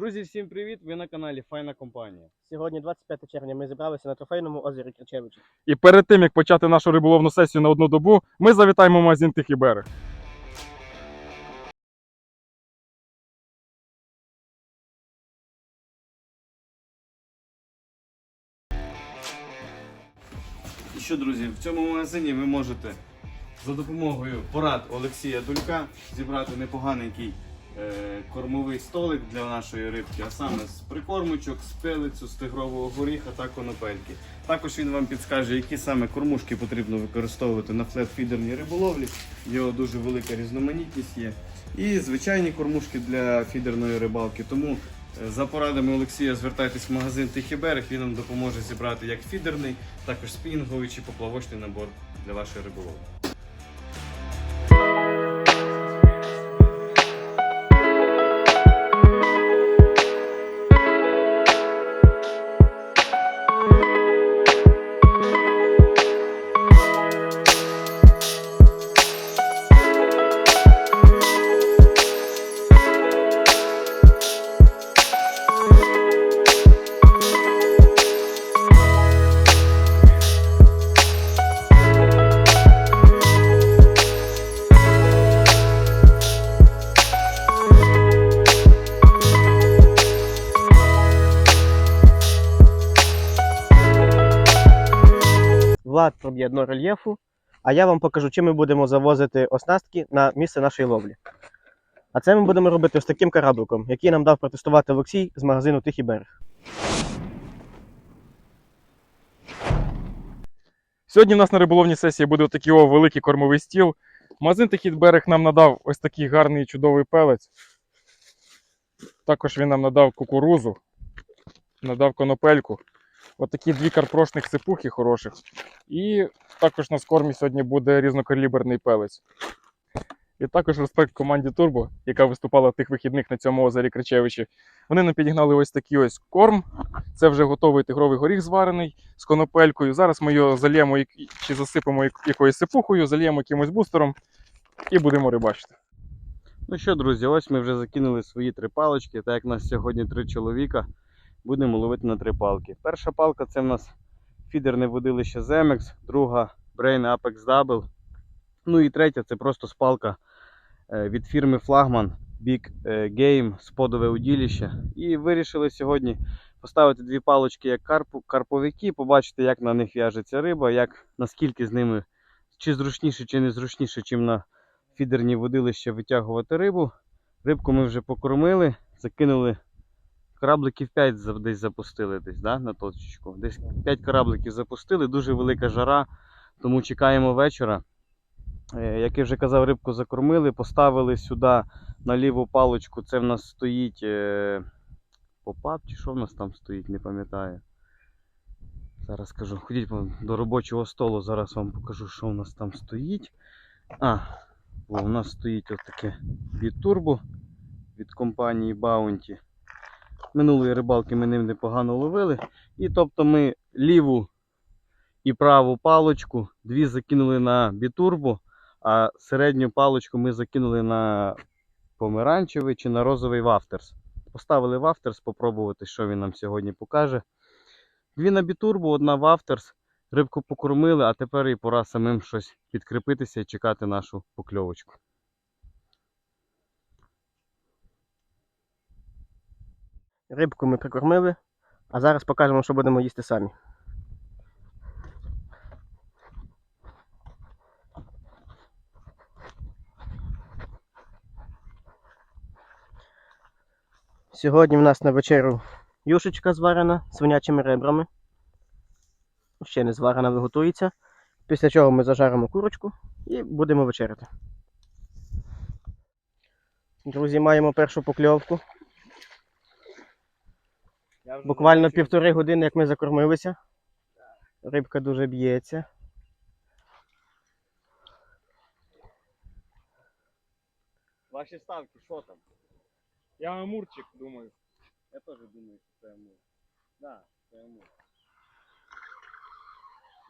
Друзі, всім привіт! Ви на каналі Файна компанія. Сьогодні, 25 червня, ми зібралися на трофейному озері Кричевичі. І перед тим як почати нашу риболовну сесію на одну добу, ми завітаємо в магазин Тихий берег. І що, друзі, в цьому магазині ви можете за допомогою порад Олексія Дулька зібрати непоганенький кормовий столик для нашої рибки, а саме з прикормочок, з пилицю, з тигрового горіха та конопельки. Також він вам підскаже, які саме кормушки потрібно використовувати на флет-фідерній риболовлі. Його дуже велика різноманітність є. І звичайні кормушки для фідерної рибалки. Тому е, за порадами Олексія звертайтесь в магазин Тихий берег, він вам допоможе зібрати як фідерний, також спінговий чи поплавочний набор для вашої риболовлі. Влад проб'є рельєфу, а я вам покажу, чим ми будемо завозити оснастки на місце нашої ловлі. А це ми будемо робити ось таким корабликом, який нам дав протестувати Олексій з магазину Тихий берег. Сьогодні в нас на риболовній сесії буде такий великий кормовий стіл. Магазин Тихий берег нам надав ось такий гарний чудовий пелець. Також він нам надав кукурузу, надав конопельку. Ось такі дві карпрошних сипухи хороших. І також на скормі сьогодні буде різнокаліберний пелець. І також респект команді Турбо, яка виступала тих вихідних на цьому озері Кричевичі. Вони нам підігнали ось такий ось корм. Це вже готовий тигровий горіх зварений з конопелькою. Зараз ми його зальємо чи засипемо якоюсь сипухою, зальємо якимось бустером і будемо рибачити. Ну що, друзі, ось ми вже закинули свої три палочки. Так як нас сьогодні три чоловіка, будемо ловити на три палки. Перша палка це в нас фідерне водилище Zemex, друга Brain Apex Double. Ну і третя це просто спалка е, від фірми Flagman Big е, Game сподове удилище. І вирішили сьогодні поставити дві палочки як карпу, карповики, побачити, як на них в'яжеться риба, як наскільки з ними чи зручніше, чи не зручніше, чим на фідерні водилища витягувати рибу. Рибку ми вже покормили, закинули корабликів 5 десь запустили десь, да, на точечку. Десь 5 корабликів запустили, дуже велика жара, тому чекаємо вечора. Е, Як я вже казав, рибку закормили, поставили сюди на ліву паличку. Це в нас стоїть е, попап, чи що в нас там стоїть, не пам'ятаю. Зараз скажу, ходіть до робочого столу, зараз вам покажу, що в нас там стоїть. А, О, у нас стоїть отаке бітурбо від компанії Bounty. Минулої рибалки ми ним непогано ловили. І тобто ми ліву і праву палочку, дві закинули на бітурбо, а середню палочку ми закинули на помаранчевий чи на розовий вафтерс. Поставили вафтерс, спробувати, що він нам сьогодні покаже. Дві на бітурбо, одна вафтерс. Рибку покормили, а тепер і пора самим щось підкріпитися і чекати нашу покльовочку. Рибку ми прикормили, а зараз покажемо, що будемо їсти самі. Сьогодні в нас на вечерю юшечка зварена свинячими ребрами. Ще не зварена, виготується. Після чого ми зажаримо курочку і будемо вечеряти. Друзі, маємо першу покльовку. Буквально півтори години, як ми закормилися. Рибка дуже б'ється. Ваші ставки, що там? Я амурчик, думаю. Я теж думаю, що це амур. Да, це амур.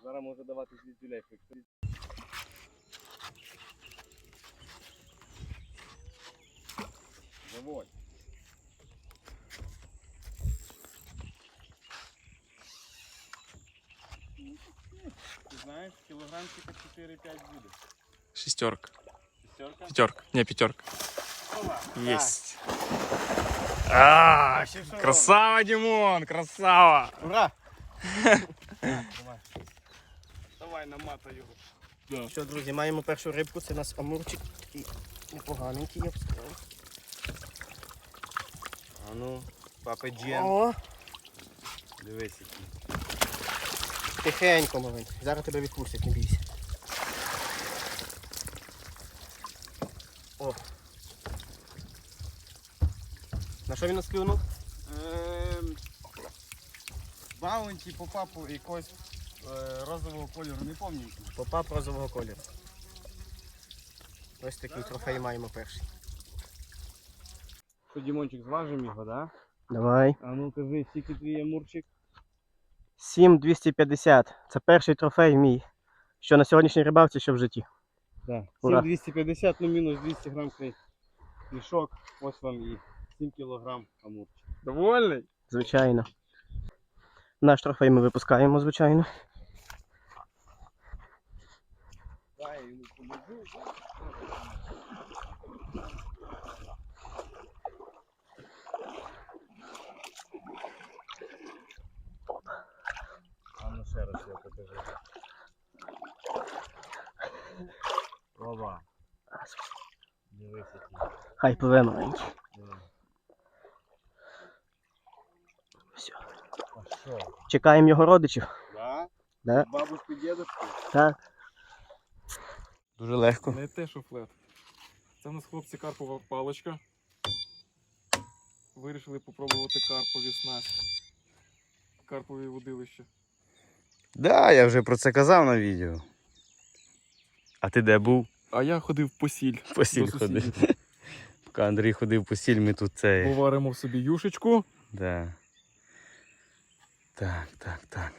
Зараз може давати ефект. Заводь. Знаєш, кілограмчика 4-5 буде. Шестерка. Шістерка? Пятерка. Не, пятерка. Ова. Есть. А, Ще що красава, Димон, красава. Ура! Давай наматай його. Що, друзі, маємо першу рибку, це у нас амурчик. Такий непоганенький, я б сказав. А ну, папа Джем. О, Дивись який. Тихенько маленький. Зараз тебе відпустять, не бійся. О. На що він нас клюнув? Ем, Баунті по папу якогось е, розового кольору, не пам'ятаю. Попа розового кольору. Ось такий трофей маємо перший. Що, Дімончик, зважимо його, да? Давай. А ну кажи, скільки твій амурчик? 7250. Це перший трофей мій. Що на сьогоднішній рибалці, що в житті. Так. 7250, ну мінус 200 грам. Мішок, ось вам і 7 кілограм амурчик. Довольний? Звичайно. Наш трофей ми випускаємо, звичайно. Дай я йому поможу. А ну ще раз я покажу. Оба. Дивись який. Хай пливе маленький. Все. А що? Чекаємо його родичів. Да? Да? Бабушку, дедушку? Так. Дуже легко. Не те, що флет. Це в нас хлопці карпова паличка. Вирішили попробувати карпові снасті. Карпові водилища. Да, я вже про це казав на відео. А ти де був? А я ходив по сіль. По сіль ходив. Поки Андрій ходив по сіль, ми тут це. Поваримо собі юшечку. Да. Так, так, так.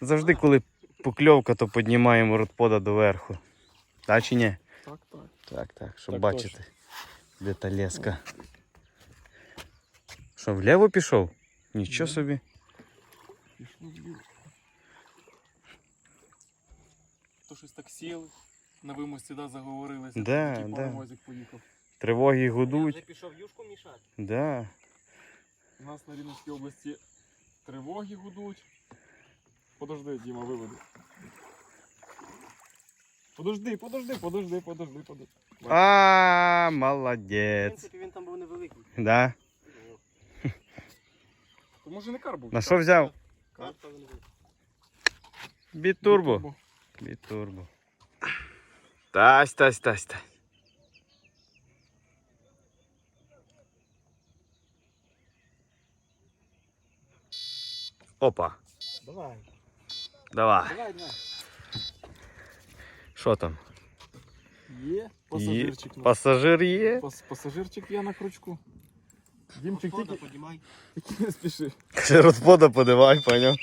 Завжди, коли покльовка, то піднімаємо родпода доверху. Так чи ні? Так, так. Так, так, щоб Так бачити, де та леска. Що, вліво пішов? Нічого Да. собі. Пішло в юшку. То щось так сіли. На вимості да, заговорилися. Да, Такий да. паровозик поїхав. Тривоги гудуть. пішов юшку мішати. Да. У нас на Рівненській області тривоги гудуть. Подожди, Діма, виведи. Подожди, подожди, подожди, подожди, подожди. А, В молодець. принципі, він там був невеликий. Да. То може не кар був? На що взяв? Карта невеликий. Бітурбо. Бітурбо. Тась, тась, тась, тась. Опа, Давай. давай. Давай, давай. Що там? Є Є. пасажирчик. наш. Пасажир є? Пас- Пасажирчик є на крючку. Дімчик, Фото тільки, піднімай. тільки не спіши. Ще розпода подивай, поняв.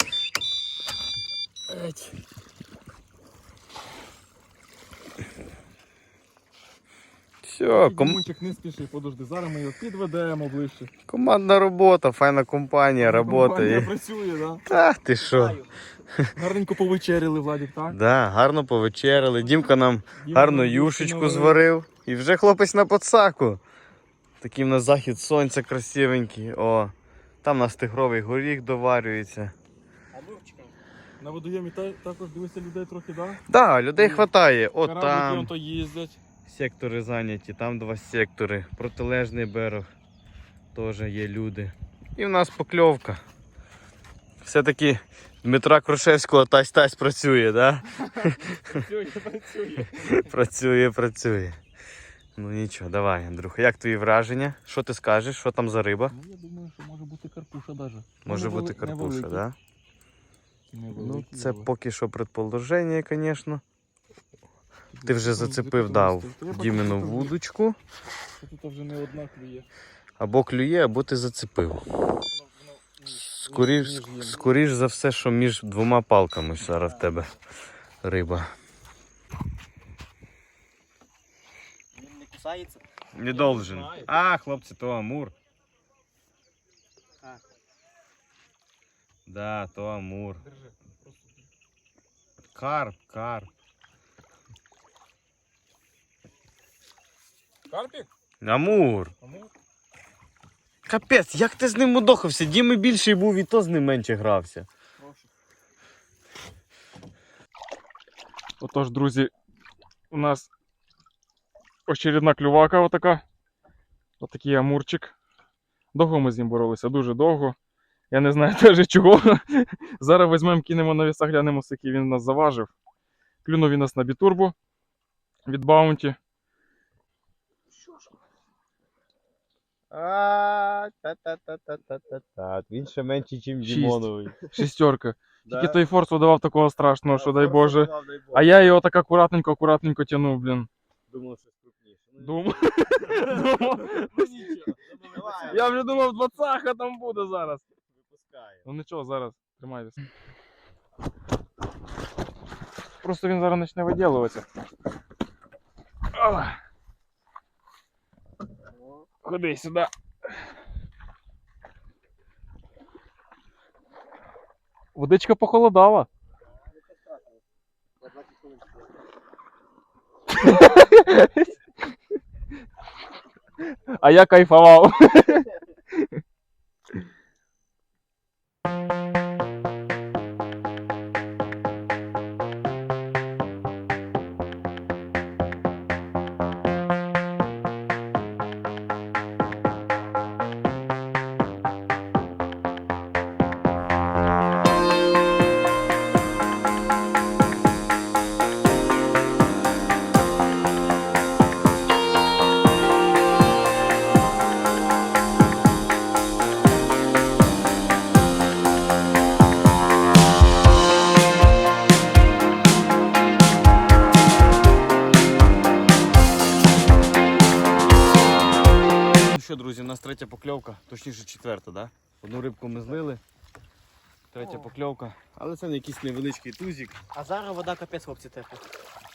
Все, ком... Дімончик, не спіши, подожди. Зараз ми його підведемо ближче. командна робота, файна компанія Компанія працює. працює, да? Та ти що? Гарненько повечеряли, Владик, так? Да, гарно повечеряли. Дімка нам Діма гарну нам юшечку наварив. зварив. І вже хлопець на подсаку. Такий на захід сонця красивенький. О, там у нас тигровий горіх доварюється. На водойомі та- також дивися людей трохи, так? Да, людей хватає. От Кораблики там он то їздять. Сектори зайняті, там два сектори. Протилежний берег теж є люди. І в нас покльовка. Все-таки Дмитра Крушевського тась-тась працює, да? Працює, працює. Працює, працює. Ну нічого, давай, Андрюха, як твої враження? Що ти скажеш? Що там за риба? Ну, я думаю, що може бути карпуша навіть. Може бути карпуша, так? Да? Ну, це поки що предположення, звісно. Ти вже зацепив, дав Дімину вудочку. Тут вже не одна клює. Або клює, або ти зацепив. Скоріш, скоріш за все, що між двома палками зараз в тебе риба. Він не кусається. Не должен. А, хлопці, то амур. Да, то амур. Карп, карп. Карпік? Амур. Капець, як ти з ним мудохався? Діми більший був і то з ним менше грався. Отож, друзі, у нас очередна клювака отака. Отакий амурчик. Довго ми з ним боролися, дуже довго. Я не знаю теж чого. Зараз візьмемо, кинемо на віса, глянемо, скільки він нас заважив. Клюнув він нас на бітурбу від Баунті. А, та-та-та-та-та-та. Він ще менший, ніж Шість. Дімоновий. Шістерка. Тільки той форс видавав такого страшного, що дай Боже. А я його так акуратненько, акуратненько тянув, блін. Думав, щось крупніше. Ну, Думав. Думав. Ну нічого. Ну, давай. Я вже думав, двадцаха там буде зараз. Випускає. Ну нічого, зараз тримайтеся. Просто він зараз почне виділуватися. Ходи сюди. Водичка похолодала. А я кайфував. Точніше четверта, да? Одну рибку ми злили. Третя О. покльовка. Але це не якийсь невеличкий тузик. А зараз вода капець хлопці тепла.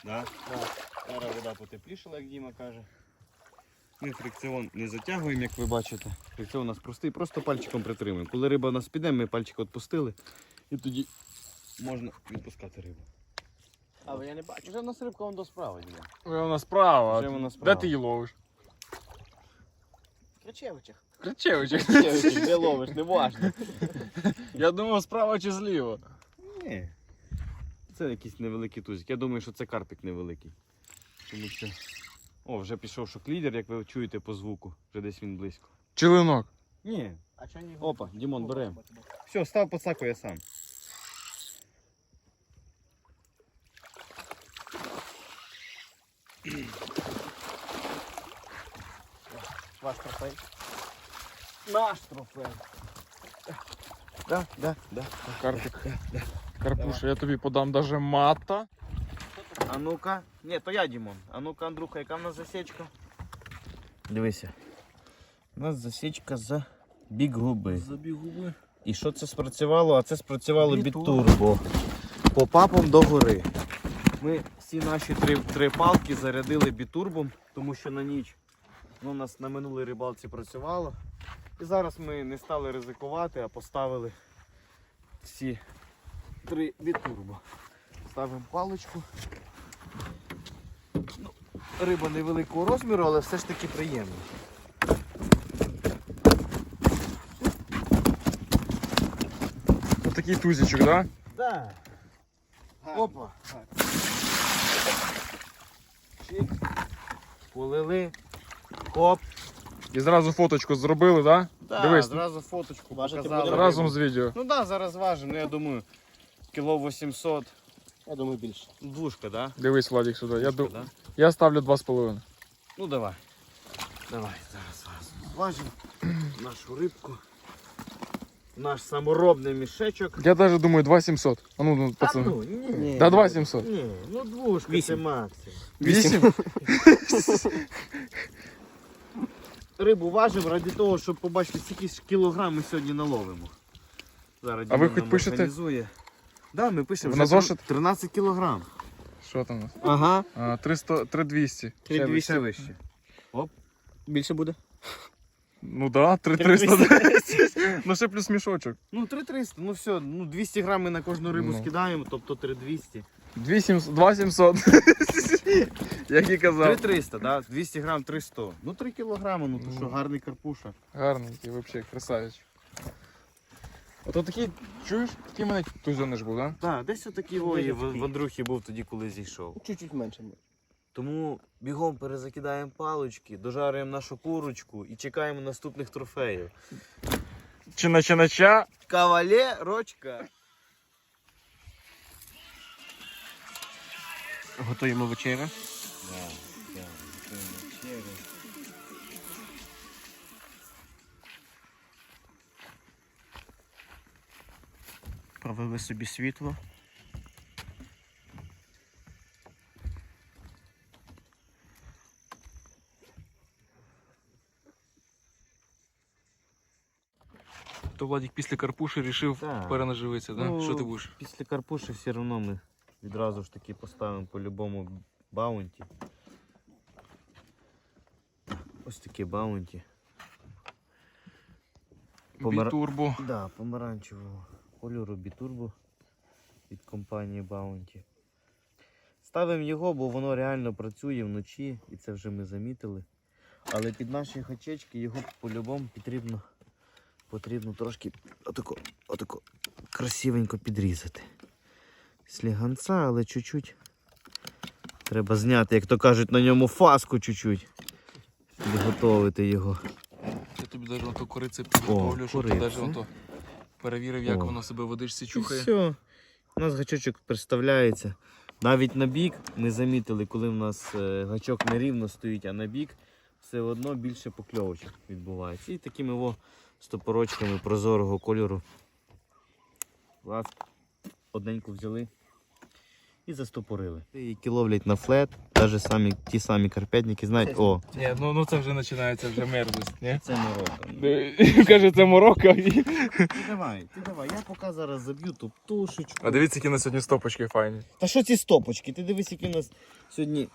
Да? Зараз вода потеплішала, як Діма каже. Ми фрикціон не затягуємо, як ви бачите. Фрикціон у нас простий, просто пальчиком притримуємо. Коли риба у нас піде, ми пальчик відпустили і тоді можна відпускати рибу. Але я не бачу. Вже в нас рибка вон до справа, Діма. Вже вона справа. Вже вона Де ти її ловиш? Кричевичах. Кричевичик. Де ловиш, не важно. Я думав, справа чи зліва. Ні. Це якийсь невеликий тузик. Я думаю, що це карпік невеликий. Тому що. О, вже пішов шок-лідер, як ви чуєте по звуку. Вже десь він близько. Чилинок. Ні. А чого ні? Опа, Дімон, беремо. Все, став подсаку я сам. Ваш трофей. Наш трофей. Да, да, да. Карпік. Карпуша, я тобі подам даже мата. А ну-ка. Ні, то я Дімон. А ну-ка, Андрюха, яка в нас засічка? Дивися. У нас засічка за бік губи. Забіг губи. І що це спрацювало? А це спрацювало Бітурбо. бітурбо. По папам до гори. Ми всі наші три, три палки зарядили бітурбом, тому що на ніч ну, у нас на минулій рибалці працювало. І зараз ми не стали ризикувати, а поставили всі три бітурбо. Ставимо паличку. Ну, риба невеликого розміру, але все ж таки приємна. Отакий тузичок, да? Да. Опа. Чик. Полили. Хоп. І зразу фоточку зробили, да? Да, Дивись. зразу фоточку Важити показали. будемо? Разом з відео. Ну да, зараз важимо, ну я думаю, кіло 800. Я думаю більше. Двушка, да? Дивись, Владик, сюди. Я, ду... да? я ставлю 2,5. Ну давай. Давай, зараз важимо. Важимо нашу рибку. Наш саморобний мішечок. Я навіть думаю 2,700. А ну, ну Та пацани. ну, ні. Да 2,700. Ні, ну двушка Вісім. це максимум. 8? Рибу важимо ради того, щоб побачити, скільки ж кілограм ми сьогодні наловимо. Зараз А ви Діма хоч нам пишете? організує. Да, ми пишемо. На вже зошит? 13 кілограм. Що там у нас? Ага. А, 300, 3200. Ще вище. Ще вище. Більше буде? Ну да, 3300. ну ще плюс мішочок. Ну 3300, ну все, ну 200 грам ми на кожну рибу Ну. скидаємо, тобто 3200. 2700. Як і казав. 3300, да? 200 грам 300. Ну 3 кілограми, ну то що, Ну. гарний карпуша. Гарненький, взагалі, красавець. Ото такий, чуєш, такий мене тузьониш був, так? Так, десь отакий ой, в, в Андрухі був тоді, коли зійшов. Чуть-чуть менше. Тому бігом перезакидаємо палочки, дожарюємо нашу курочку і чекаємо наступних трофеїв. Чи на чи нача? Кавалерочка! Готуємо вечерю. Провели собі світло. То Владик після Карпуші вирішив Так. перенаживитися, да? Ну, Що ти будеш? Після карпуші все одно ми відразу ж таки поставимо по-любому баунті. Ось таке баунті. Помара- Бітурбо. Да, помаранчевого кольору бітурбо від компанії Bounty. Ставимо його, бо воно реально працює вночі, і це вже ми замітили. Але під наші гачечки його по-любому потрібно, потрібно трошки отако, отако красивенько підрізати. Сліганця, але чуть-чуть треба зняти, як то кажуть, на ньому фаску чуть-чуть. Підготовити його. Я тобі навіть ото кориця підготовлю, щоб ти навіть ото перевірив, як О. воно себе в водичці І чухає. все. У нас гачочок представляється. Навіть на бік ми замітили, коли в нас е, гачок не рівно стоїть, а на бік все одно більше покльовочок відбувається. І такими о, стопорочками прозорого кольору. Клас. Одненьку взяли і застопорили. Які ловлять на флет, навіть самі, ті самі карпетники знають, о, Ні, ну, ну це вже починається вже мерзость, ні? це морока. Каже, це морока. Ти давай, ти давай, я поки зараз заб'ю ту птушечку. А дивіться, які на сьогодні стопочки файні. Та що ці стопочки? Ти дивись, який у нас сьогодні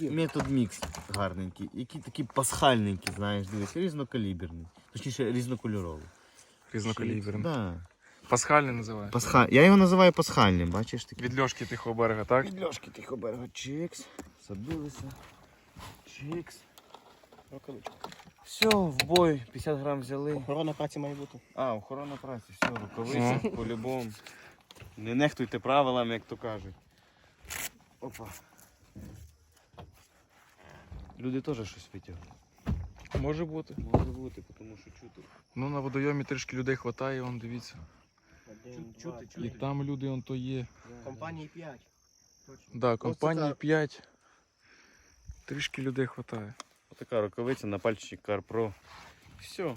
метод мікс гарненький. Які такі пасхальненькі, знаєш, дивись, різнокаліберний. Точніше, різнокольоровий. Різнокаліберні. Да. Пасхальний називає. Пасха... Я його називаю пасхальним, бачиш такі. Від льошки тихого берега, так? Від Льошки Тихоберга. Чикс. Забилися. Чикс. Все, в бой. 50 грам взяли. Охорона праці має бути. А, охорона праці, все, рукавиці, по-любому. Не нехтуйте правилами, як то кажуть. Опа. Люди теж щось витягли. Може бути. Може бути, тому що чути. Ну на водойомі трішки людей хватає, вон дивіться. Чути, І чути. там люди он то є. Компанії 5. Точно. Да, компанії 5. Трішки людей хватає. Отака рукавиця на пальчик CarPro. Все.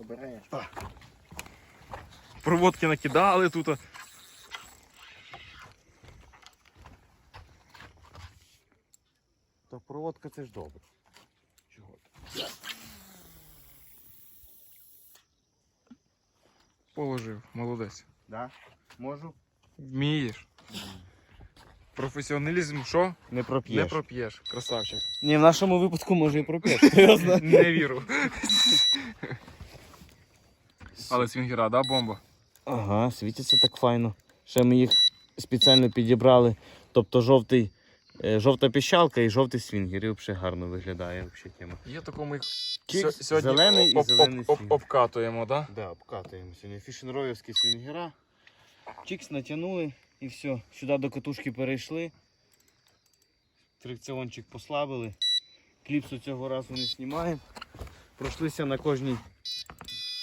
Обираєш. Проводки накидали тут. То проводка це ж добре. Чого ти? Положив, молодець. Да? Можу? Вмієш. Професіоналізм що? Не проп'єш. Не проп'єш. Красавчик. Ні, в нашому випадку може і проп'єш. Не віру. Але свінгера, да, бомба? Ага, світяться так файно. Ще ми їх спеціально підібрали. Тобто жовтий, е, жовта піщалка і жовтий свінгер. І взагалі гарно виглядає взагалі тема. Є такому їх Чикс, сьогодні зелений і об- об- зелений об- обкатуємо, да? Да, обкатуємо сьогодні. Фішенроївські свінгера. Чікс натягнули і все. Сюди до катушки перейшли. Фрикціончик послабили. Кліпсу цього разу не знімаємо. Пройшлися на кожній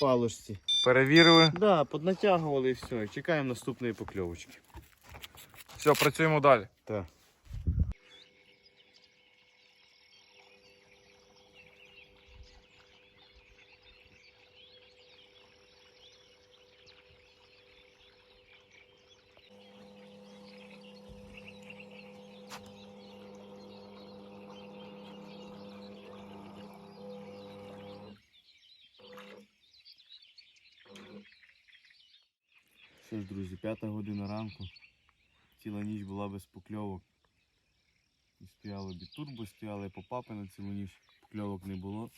палочці. Перевірили. Да, поднатягували і все. Чекаємо наступної покльовочки. Все, працюємо далі. Так. Що ж, друзі, п'ята година ранку. Ціла ніч була без покльовок. І стояли бітурбо, стояли попапи на цілу ніч, покльовок не було.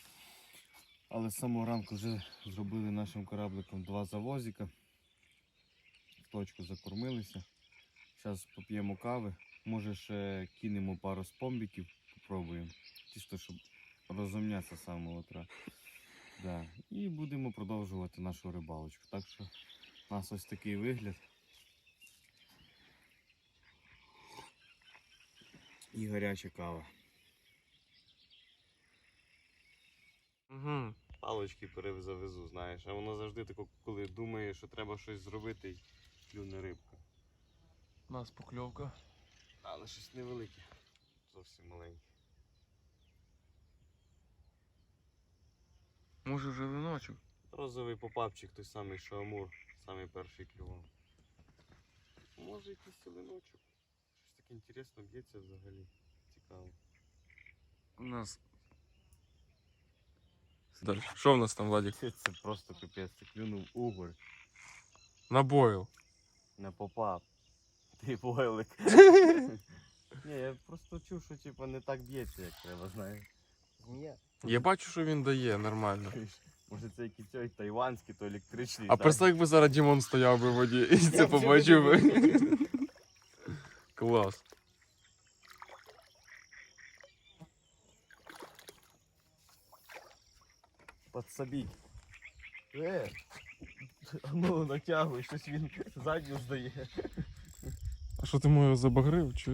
Але з самого ранку вже зробили нашим корабликом два завозика. В точку закормилися. Зараз поп'ємо кави. Може ще кинемо пару спомбіків, попробуємо. Чисто, щоб розумнятися з самого утра. Да. І будемо продовжувати нашу рибалочку. Так що у нас ось такий вигляд. І гаряча кава. Угу. Палочки перезавезу, знаєш, а воно завжди тако, коли думає, що треба щось зробити, клюне рибка. У нас покльовка. Але щось невелике, зовсім маленьке. Може вже виночок. Розовий попапчик, той самий, що Амур, самий перший клював. Може якийсь селеночок. Щось таке інтересно б'ється взагалі. Цікаво. У нас. Далі. Що в нас там, Владик? Це просто капець, це клюнув угор На бойл. на попап. Ти бойлик. Ні, я просто чув, що типа не так б'ється, як треба, знаєш. Змія. Я бачу, що він дає нормально. Може це якийсь той тайванський, то електричний. А так? якби зараз Дімон стояв би в воді і це побачив би. Клас. Подсобіть. Е, а ну натягуй, щось він задню здає. А що ти мою забагрив? Чи?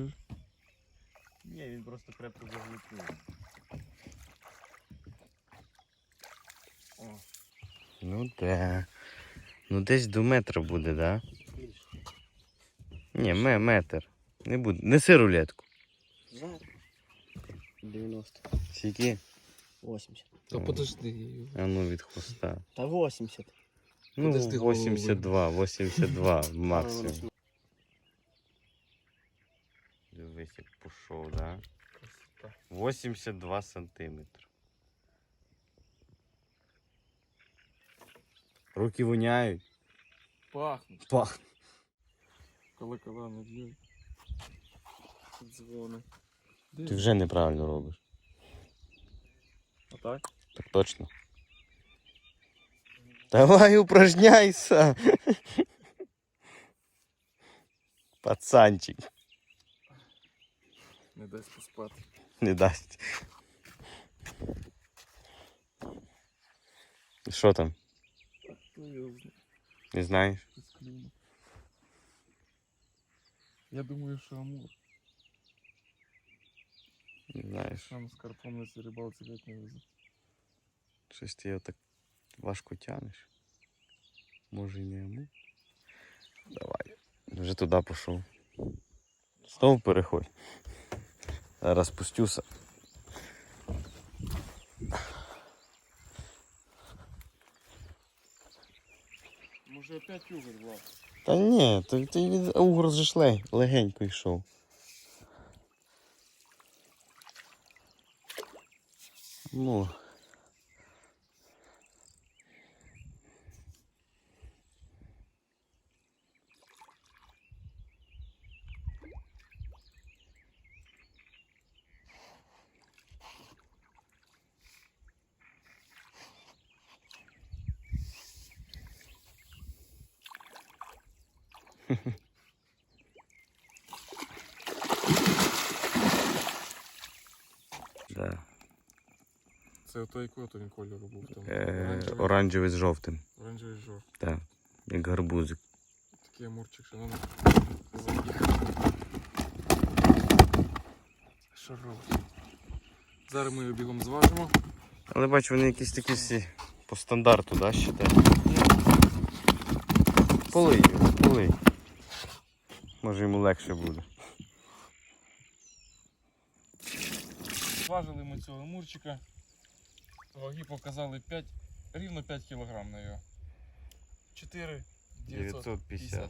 Ні, він просто крепко заглипнув. Ну да. Ну десь до метра буде, да? Ні, ме, метр. Не буде. Неси рулетку. Зараз. 90. Скільки? 80. Та подожди. А ну від хвоста. Та 80. Ну, Подожди, 82, 82 максимум. Дивись, як пішов, да? 82 сантиметри. Руки воняють. Пахнуть. Пах. Коли коли не б'ють. Дзвони. Ти вже неправильно робиш. А так? Так точно. Давай упражняйся. Пацанчик. Не дасть поспати. Не дасть. Що там? Хто його знає? Не знаєш? Щось клюне. Я думаю, що Амур. Не знаєш. Нам з карпом на цій рибалці геть не везе. Щось ти його так важко тянеш. Може і не йому. Давай. Вже туди пішов. Знов переходь. Зараз спустюся. Може опять угор Влад? Та ні, ти від угор же ж легенько йшов. Ну. Да. Це якого то він кольору був там? Е, Оранжевий. оранжевий з жовтим. Оранжевий жовт. Так. Як гарбузик. Такий амурчик, що нам Що робить? Зараз ми його бігом зважимо. Але бачу, вони якісь такі всі по стандарту, да, считай? Полий, його, полий. Може йому легше буде. Зважили ми цього амурчика. Ваги показали 5, рівно 5 кг на його. 4 950. 950.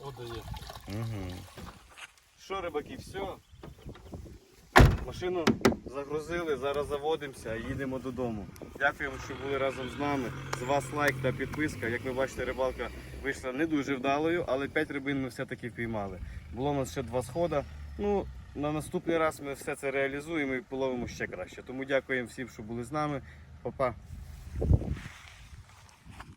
О, дає. Угу. Що, рибаки, все. Машину загрузили, зараз заводимося і їдемо додому. Дякуємо, що були разом з нами. З вас лайк та підписка. Як ви бачите, рибалка вийшла не дуже вдалою, але 5 рибин ми все-таки впіймали. Було у нас ще два сходи. Ну, на наступний раз ми все це реалізуємо і половимо ще краще. Тому дякуємо всім, що були з нами. Па-па.